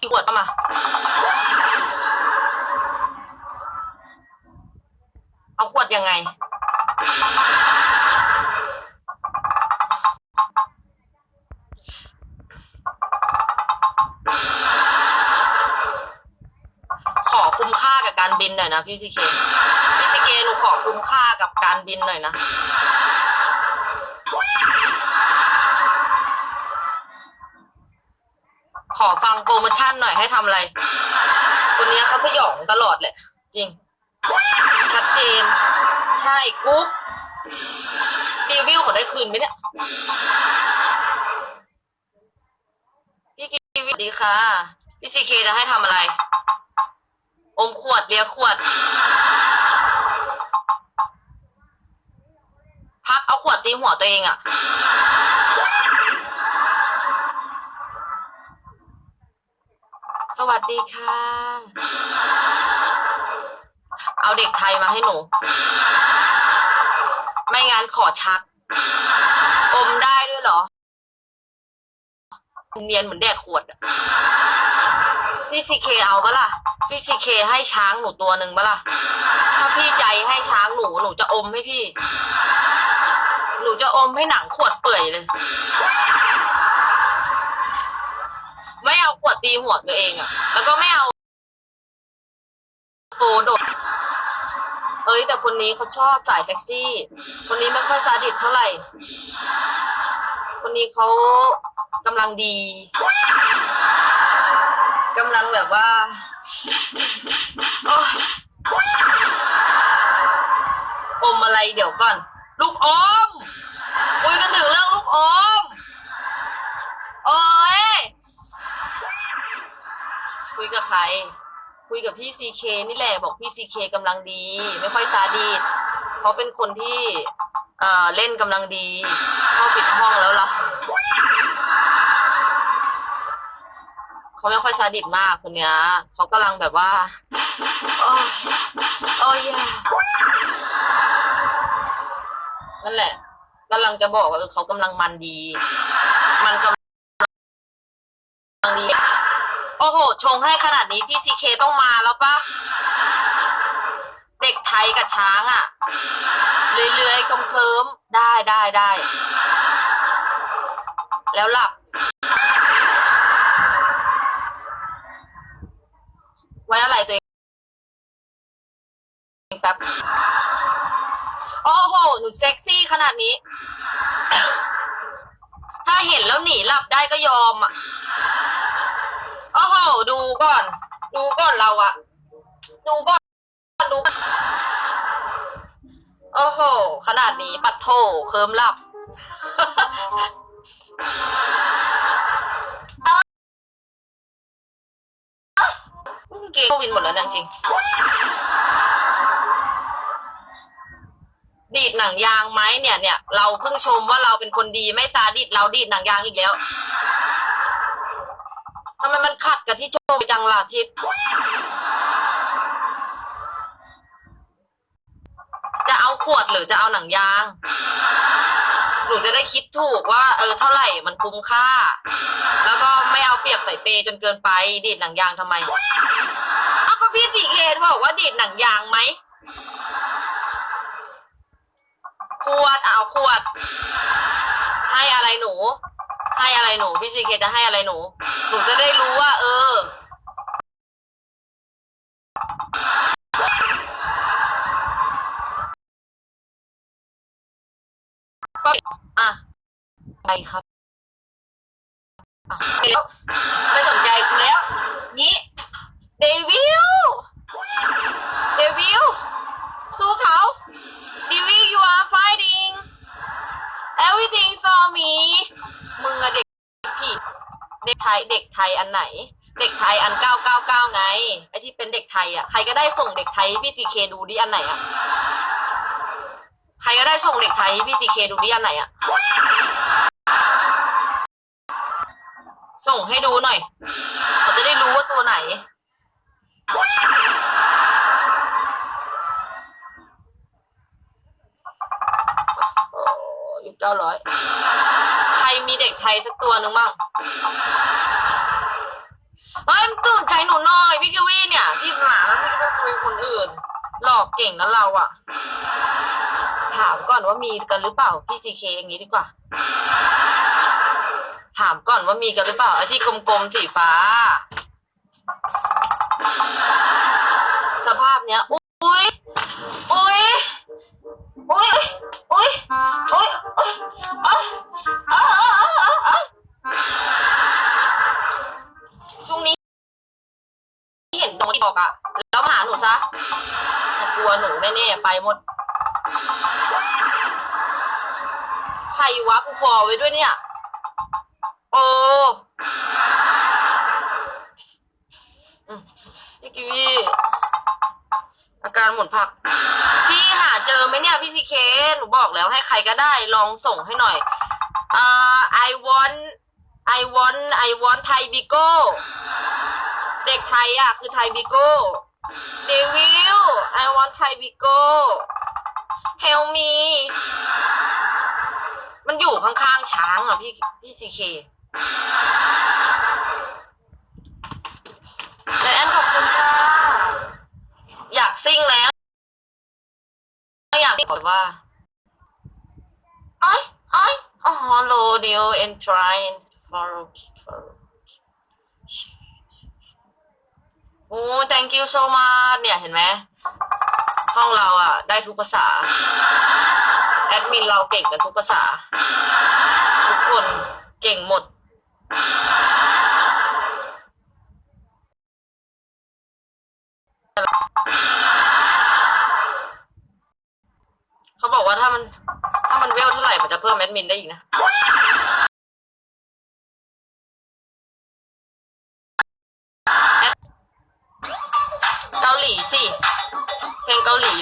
กี่ขวดเข้ามา เอาขวดยังไง ขอคุ้มค่ากับการบินหน่อยนะพี่ซีเค พี่ซีเคหนูขอคุ้มค่ากับการบินหน่อยนะ ขอฟังโปรโมชั่นหน่อยให้ทำอะไร คนนี้เขาสยองตลอดแหละ จริง ชัดเจน ใช่กุ๊กรีวิวเขาได้คืนไหมเนี่ย พี่กีวิสวัสดีค่ะ พี่ซีเคจะให้ทำอะไร อมขวดเลียขวด พักเอาขวดตีหัวตัวเองอะส วัสดีค่ะ เอาเด็กไทยมาให้หนู ไม่งั้นขอชัก อมได้ด้วยเหรอ เนียนเหมือนแดกขวดอะพี่ซีเคเอาปะล่ะ พี่ซีเคให้ช้างหนูตัวหนึ่งปะล่ะ ถ้าพี่ใจให้ช้างหนูหนูจะอมให้พี่ หนูจะอมให้หนังขวดเปื่อยเลย ไม่เอาขวดตีหัวตัวเองอะแล้วก็ไม่เอาโตโดดเอ้ยแต่คนนี้เขาชอบสายเซ็กซี่ คนนี้ไม่ค่อยซาดิสเท่าไหร่ คนนี้เขากำลังดีกำลังแบบว่าโอ๊ยอมอะไรเดี๋ยวก่อน ลูกอมคุยกันถึงเรื่องลูกอม โอ้ย คุยกับใคร คุยกับพี่ซีเคนี่แหละบอกพี่ซีเคกำลังดี ไม่ค่อยซาดีดเขาเป็นคนที่เอ่อเล่นกำลังดีเข้าปิดห้องแล้วล่ะเขาไม่ค่อยซาดิสมากคนเนี้ยเขากำลังแบบว่าโอ้ยโอ้ยแย่นั่นแหละกำลังจะบอกว่าเออเขากำลังมันดี มันกำลังดี โอ้โห ชงให้ขนาดนี้พี่ซีเคต้องมาแล้วปะเด็กไทยกับช้างอะ่ะ เรื่อยๆเคลิ้มได้ได้ได้ แล้วหลับ ไว้อะไรตัวเองแป๊บโอ้โห หนูเซ็กซี่ขนาดนี้ ถ้าเห็นแล้วหนีหลับได้ก็ยอมอะ อ้โหดูก่อน ดูก่อนเราอะดูก่อนดูก่อนโอ้โห ขนาดนี้ปัดโถเคิมหลับ เกวินหมดแล้วนี่ยจริง ดีดหนังยางไหมเนี่ยเนี่ย เราเพิ่งชมว่าเราเป็นคนดีไม่ซาดิสเราดีดหนังยางอีกแล้วำไมมันขัดกับที่โชว์จังล่ะทิศจะเอาขวดหรือจะเอาหนังยาง หนูจะได้คิดถูกว่า เออเท่าไหร่มันคุ้มค่า แล้วก็ไม่เอาเปรียบใส่เปย์จนเกินไป ดีดหนังยางทำไมเอาก็พี่สีเคบอกว่าดีดหนังยางไหมขวดเอาขวด ให้อะไรหนู ให้อะไรหนู พี่ซีเคจะให้อะไรหนู หนูจะได้รู้ว่า เออ อะไปครับอะเดี๋ยวไม่สนใจกูแล้วงี้ เดวิล เดวิล สู้เขา เดวิล you are fighting everything for me มึงอะเด็กผิด เด็กไทยเด็กไทยอันไหน เด็กไทยอันเก้าเก้าเก้าไงไอที่เป็นเด็กไทยอะใครก็ได้ส่งเด็กไทยพี่ซีเคดูดิอันไหนอะใครก็ได้ส่งเด็กไทยพี่ซีเคดูดิอันไหนอะส่งให้ดูหน่อยเขาจะได้รู้ว่าตัวไหนโอ้ยเก้าร้อย ใครมีเด็กไทยสักตัวหนึ่งบ้าง เฮ้ยตื่นใจหนูหน่อยพี่กิวี่เนี่ย ที่หมาแล้วพี่ไปคุยคนอื่น หลอกเก่งนะเราอะถามก่อนว่ามีกันหรือเปล่าพี่ซีเคอย่างนี้ดีกว่า ถามก่อนว่ามีกันหรือเปล่าไอ้ที่กลมๆสีฟ้า สภาพเนี้ยอุ้ยอุ้ยอุ้ยอุ้ยอุ้ยอุ้ยอุ้ยอ้าวอ้าวอ้าวอ้าวอ้าว ช่วงนี้ ที่เห็นน้องที่บอกอะแล้วมาหาหนูซะน่ากลัวหนูแน่ๆไปหมด ใครวะกูฟอไว้ด้วยเนี่ย โอ้พี่กิวีอาการหมุนผัก พี่หาเจอไหมเนี่ยพี่ซีเคหนูบอกแล้วให้ใครก็ได้ลองส่งให้หน่อย เอ่อ I want I want I want ไทยบิโก้ เด็กไทยอะ คือไทยบิโก้เดวิล I want ไทยบิโก้ help me มันอยู่ข้างๆช้างอะพี่พี่ซีเคไลแอนขอบคุณค่ะ อยากซิ่งแล้วอยากซิ่งบอกว่าไอ้ไอ้อ๋อ hello dear and follow kick follow โอ้ thank you so much เนี่ยเห็นไหม ห้องเราอะได้ทุกภาษา แอดมินเราเก่งกันทุกภาษา ทุกคนเก่งหมดเขาบอกว่าถ้ามัน ถ้ามันเวลเท่าไหร่ มันจะเพิ่มแอดมินได้อีกนะ เกาหลีสิเพลงเกาหลีเหรอ